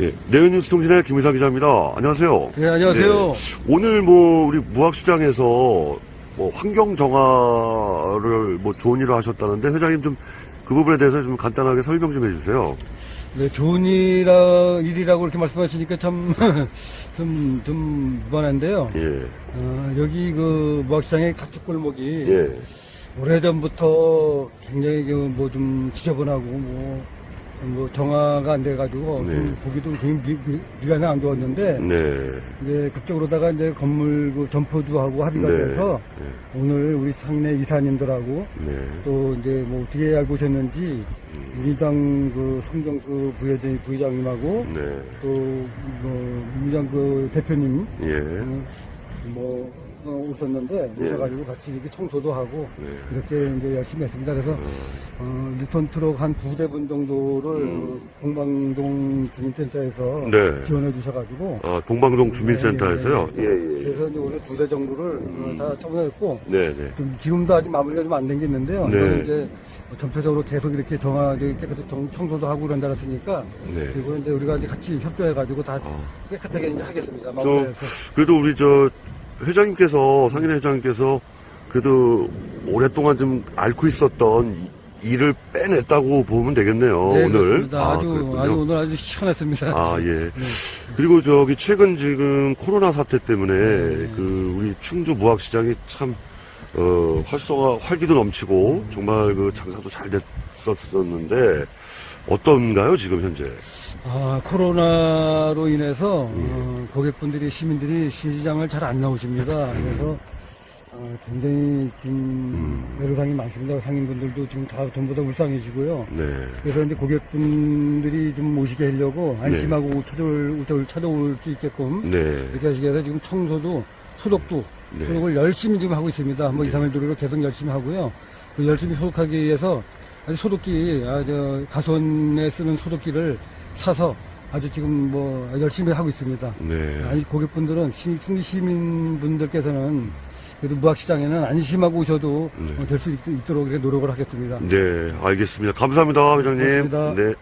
예, 네이뉴스 통신의 김의사 기자입니다. 안녕하세요. 네, 안녕하세요. 네, 오늘 뭐 우리 무학 시장에서 뭐 환경 정화를 뭐 좋은 일을 하셨다는데 회장님 좀 그 부분에 대해서 좀 간단하게 설명 좀 해주세요. 네, 좋은 일이라, 일이라고 이렇게 말씀하시니까 참, 좀, 좀 무관한데요. 예, 어, 여기 그 무학시장의 가축골목이 예, 오래전부터 굉장히 그 뭐 좀 지저분하고 뭐, 뭐 정화가 안 돼가지고 네. 좀 보기도 굉장히 미, 미, 미 간이 안 좋았는데 네, 이제 그쪽으로다가 이제 건물 그 점포주하고 합의가 네, 돼서 오늘 우리 상내 이사님들하고 네, 또 이제 뭐 어떻게 알고 오셨는지 우리 당그 송정수 부회장, 부회장님하고 네, 또뭐 민주당 그 대표님 예, 어, 뭐 어, 오셨는데 예. 오셔가지고 같이 이렇게 청소도 하고 네. 이렇게 이제 열심히 했습니다. 그래서 어, 1톤 트럭 한 두세 분 정도를 어, 공방동 주민센터에서 네. 지원해 주셔가지고 아, 동방동 주민센터에서요? 네, 예, 네, 네. 예, 예. 그래서 이제 오늘 두 대 정도를 어, 다 청소했고 네, 네. 좀 지금도 아직 마무리가 좀 안 된 게 있는데요. 네. 이제 전체적으로 계속 이렇게 정화, 깨끗이 정- 청소도 하고 그런다 그랬으니까. 네. 그리고 이제 우리가 이제 같이 협조해가지고 다 아. 깨끗하게 이제 하겠습니다. 저, 마무리해서. 그래도 우리 저, 회장님께서, 상인회 회장님께서, 그래도 오랫동안 좀 앓고 있었던 이- 일을 빼냈다고 보면 되겠네요, 네, 오늘. 그렇습니다. 아주, 그렇군요. 아주 오늘 아주 시원했습니다. 아, 예. 네. 그리고 저기 최근 지금 코로나 사태 때문에 그 우리 충주 무학 시장이 참, 어, 활성화, 활기도 넘치고 정말 그 장사도 잘 됐었었는데 어떤가요, 지금 현재? 아, 코로나로 인해서, 예. 어, 고객분들이, 시민들이 시장을 잘 안 나오십니다. 음. 그래서, 어, 굉장히 좀, 애로사항이 많습니다. 상인분들도 지금 다 전부 다 불쌍해지고요. 네. 그래서 이제 고객분들이 좀 오시게 하려고 안심하고 찾아올, 찾아올, 찾아올 수 있게끔 네. 이렇게 하시기 위해서 지금 청소도 소독도 네. 소독을 열심히 지금 하고 있습니다. 뭐 2, 3일 도로 계속 열심히 하고요. 그 열심히 소독하기 위해서 아주 소독기, 아, 저, 가손에 쓰는 소독기를 사서 아주 지금 뭐 열심히 하고 있습니다. 네. 아니, 고객분들은 시, 충기 시민분들께서는 그래도 무학시장에는 안심하고 오셔도 네. 될수 있도록 노력을 하겠습니다. 네, 알겠습니다. 감사합니다, 회장님. 고맙습니다. 네.